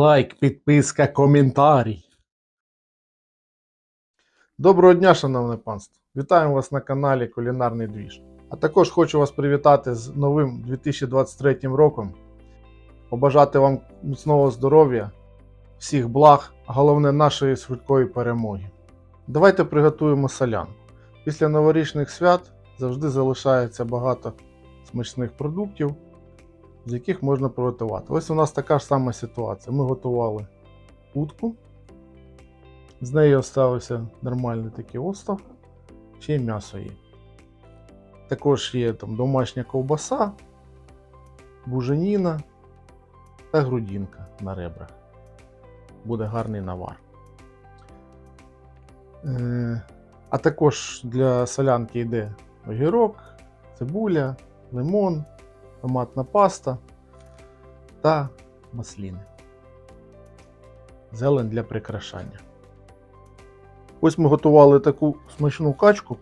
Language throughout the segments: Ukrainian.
Лайк, підписка, коментарій. Доброго дня, шановне панство! Вітаємо вас на каналі Кулінарний Двіж. А також хочу вас привітати з новим 2023 роком. Побажати вам міцного здоров'я, всіх благ, а головне нашої швидкої перемоги. Давайте приготуємо солянку. Після новорічних свят завжди залишається багато смачних продуктів, з яких можна приготувати. Ось у нас така ж сама ситуація. Ми готували утку, з неї залишився нормальний такий остав, ще й м'ясо є. Також є там домашня ковбаса, буженіна та грудинка на ребрах. Буде гарний навар. Е, А також для солянки йде огірок, цибуля, лимон, томатна паста та масліни. Зелень для прикрашання. Ось ми готували таку смачну качку,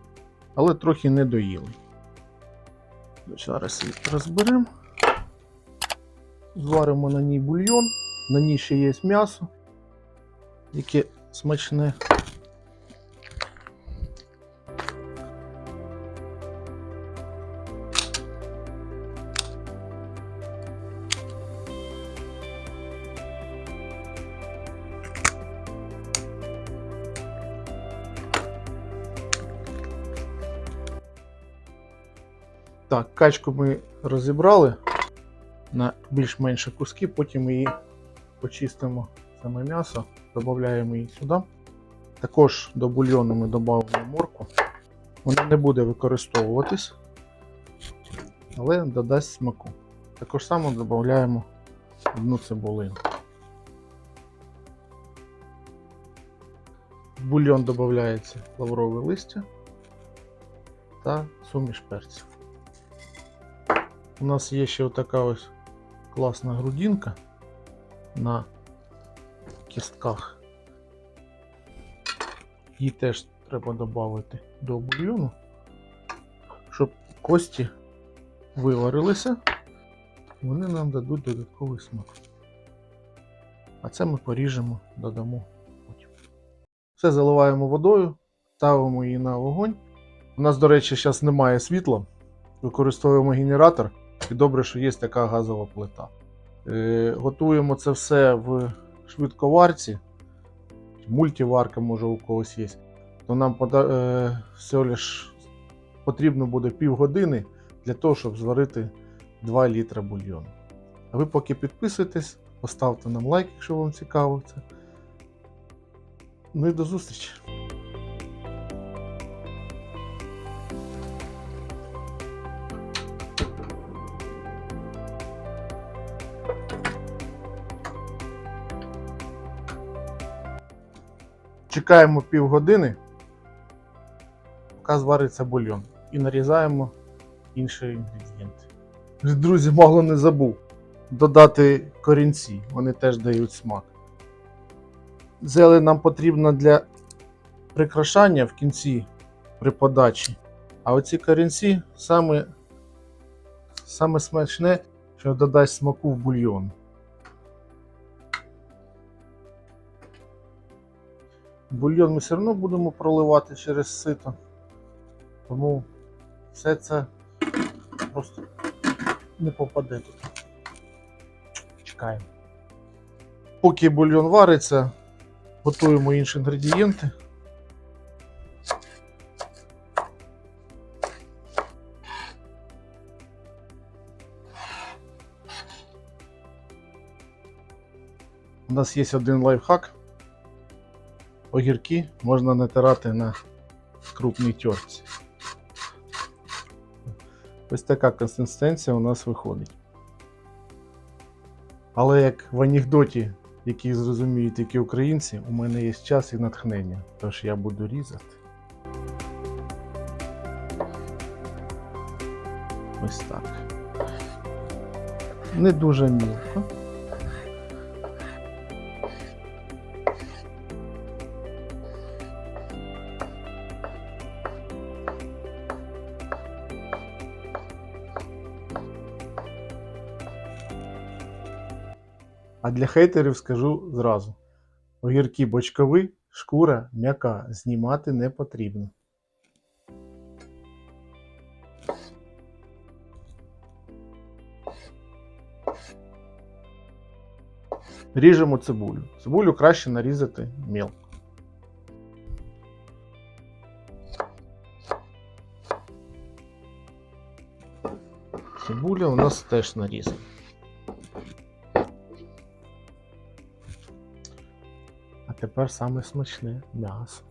але трохи не доїли. Зараз її розберемо. Зваримо на ній бульйон, на ній ще є м'ясо, яке смачне. Качку ми розібрали на більш-менші куски, потім її почистимо саме м'ясо, додаємо її сюди. Також до бульйону ми додамо морку. Вона не буде використовуватись, але додасть смаку. Також само додаємо одну цибулину. В бульйон додається лаврове листя та суміш перців. У нас є ще така ось класна грудинка на кістках. Її теж треба додати до бульйону, щоб кості виварилися, вони нам дадуть додатковий смак. А це ми поріжемо, додамо потім. Все заливаємо водою, ставимо її на вогонь. У нас, до речі, зараз немає світла. Використовуємо генератор, і добре, що є така газова плита. Е, готуємо це все в швидковарці, мультиварка, може у когось є. То нам е, всього лиш потрібно буде півгодини для того, щоб зварити 2 літра бульйону. А ви поки підписуйтесь, поставте нам лайк, якщо вам цікаво це. Ну і до зустрічі! Чекаємо півгодини, поки звариться бульйон. І нарізаємо інші інгредієнти. Друзі, мало не забув додати корінці, вони теж дають смак. Зелень нам потрібна для прикрашання в кінці при подачі. А оці корінці саме, саме смачне, що додасть смаку в бульйон. Бульйон ми все одно будемо проливати через сито. Тому все це просто не попаде тут. Чекаємо. Поки бульйон вариться, готуємо інші інгредієнти. У нас є один лайфхак. Огірки можна натирати на крупній тьорці. Ось така консистенція у нас виходить. Але як в анекдоті, який зрозуміють тільки українці, у мене є час і натхнення, тож я буду різати. Ось так. Не дуже мілко. А для хейтерів скажу зразу: огірки бочкові, шкура м'яка, знімати не потрібно. Ріжемо цибулю. Цибулю краще нарізати мілко. Цибуля у нас теж нарізана. Тепер саме смачне м'ясо.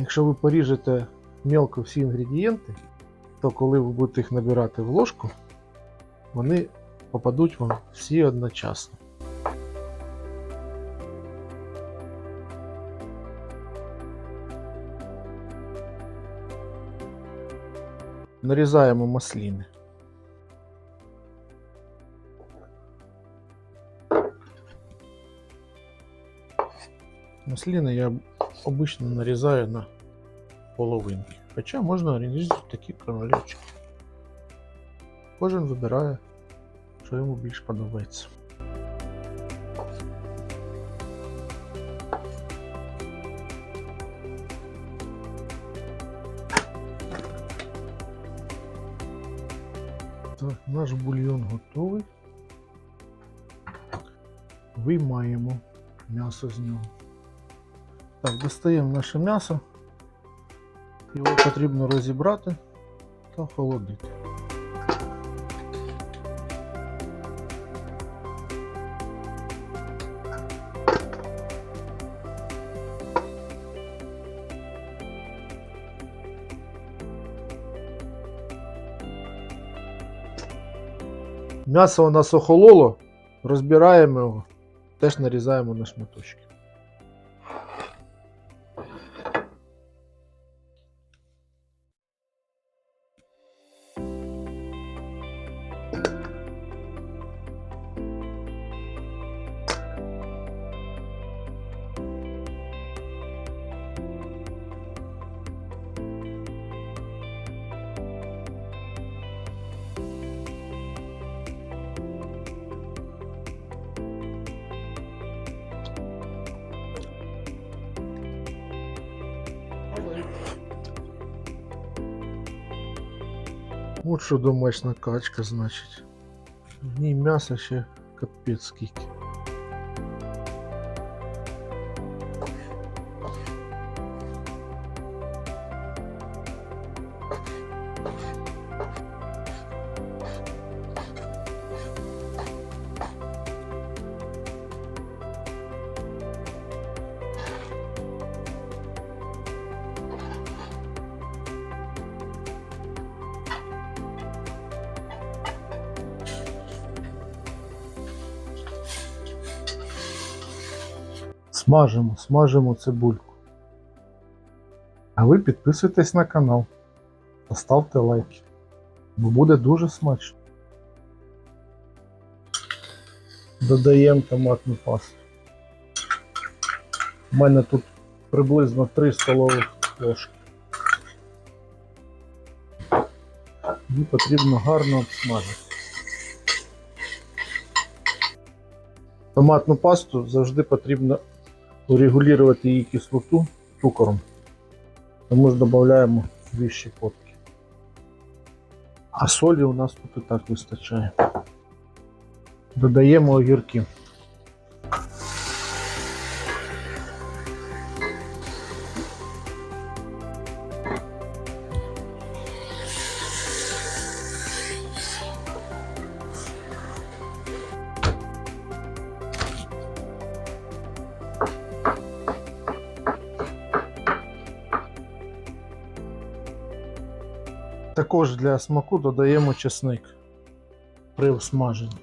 Якщо ви поріжете мелко всі інгредієнти, то коли ви будете їх набирати в ложку, вони попадуть вам всі одночасно. Нарізаємо масліни. Маслины я обычно нарезаю на половинки. Хоча можна різати такі кромолечки. Кожен вибирає, що йому більш подобається. Наш бульйон готовий. Виймаємо м'ясо з нього. Так, достаємо наше м'ясо. Його потрібно розібрати та охолодити. М'ясо у нас охололо, розбираємо його, теж нарізаємо на шматочки. От що домашня качка, значить. Ній м'ясо ще капець скільки. Смажимо, смажимо цибульку. А ви підписуйтесь на канал та ставте лайки, бо буде дуже смачно. Додаємо томатну пасту. У мене тут приблизно 3 столових ложки. Її потрібно гарно обсмажити. Томатну пасту завжди потрібно урегулювати її кислоту цукором. Тому ж додаємо дві щепотки. А солі у нас тут і так вистачає. Додаємо огірки. Також для смаку додаємо чесник при смаженні.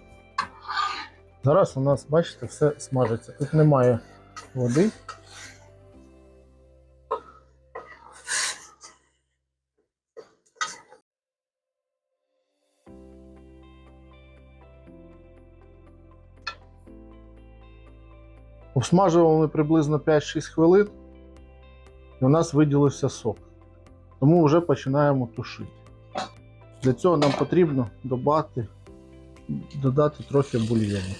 Зараз у нас, бачите, все смажиться. Тут немає води. Обсмажували приблизно 5-6 хвилин, і у нас виділився сок. Тому вже починаємо тушити. Для цього нам потрібно додати, додати трохи бульйону.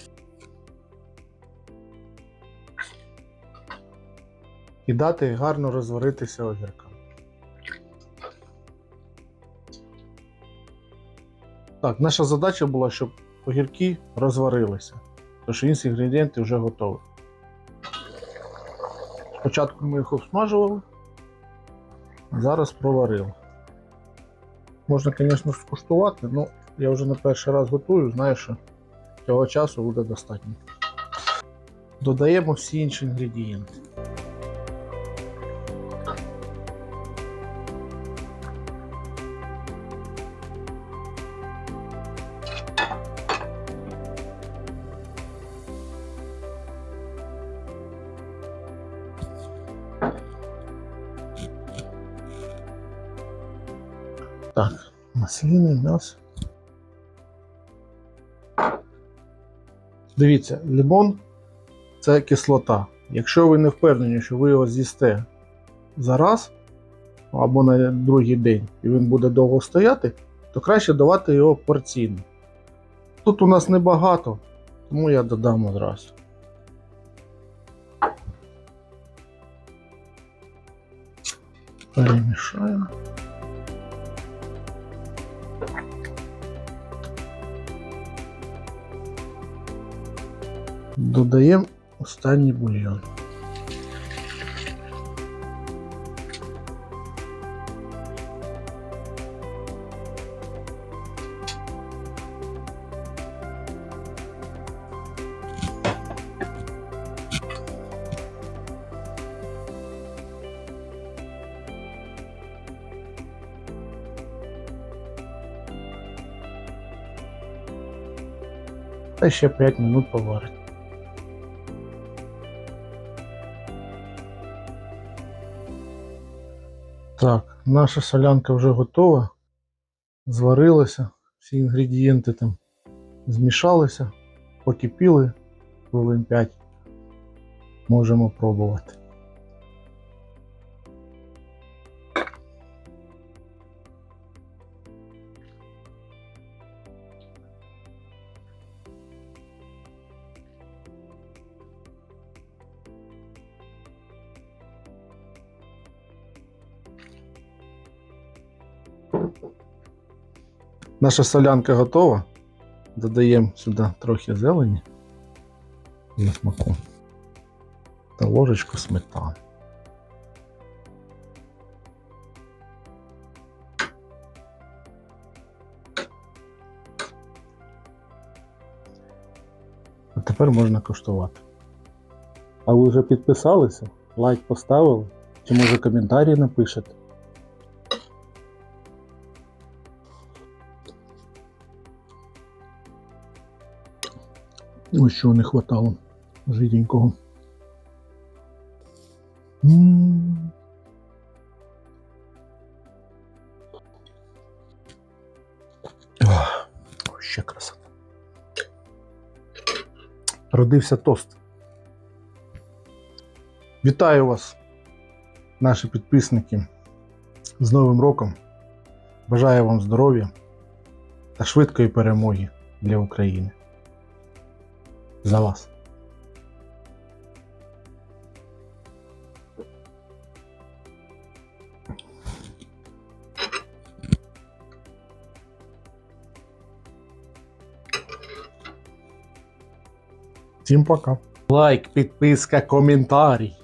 І дати гарно розваритися огіркам. Так, наша задача була, щоб огірки розварилися, тому що інші інгредієнти вже готові. Спочатку ми їх обсмажували, зараз проварили. Можна, звісно, скуштувати, але я вже не перший раз готую, знаю, що цього часу буде достатньо. Додаємо всі інші інгредієнти. Так, маслини, м'ясо. Дивіться, лимон це кислота. Якщо ви не впевнені, що ви його з'їсте зараз або на другий день, і він буде довго стояти, то краще давати його порційно. Тут у нас небагато, тому я додам одразу. Перемішаємо. Додаємо останній бульйон. Та ще 5 минут поварить. Наша солянка вже готова. Зварилася, всі інгредієнти там змішалися, покипіли хвилин 5. Можемо пробувати. Наша солянка готова. Додаємо сюди трохи зелені на смаку та ложечку сметани. А тепер можна коштувати. А ви вже підписалися? Лайк поставили? Чи може коментарі напишете? Ось що не хватало жиденького. М. Ще красота. Родився тост. Вітаю вас, наші підписники, з Новим роком. Бажаю вам здоров'я та швидкої перемоги для України. За вас. Всім пока. Лайк, підписка, коментарій.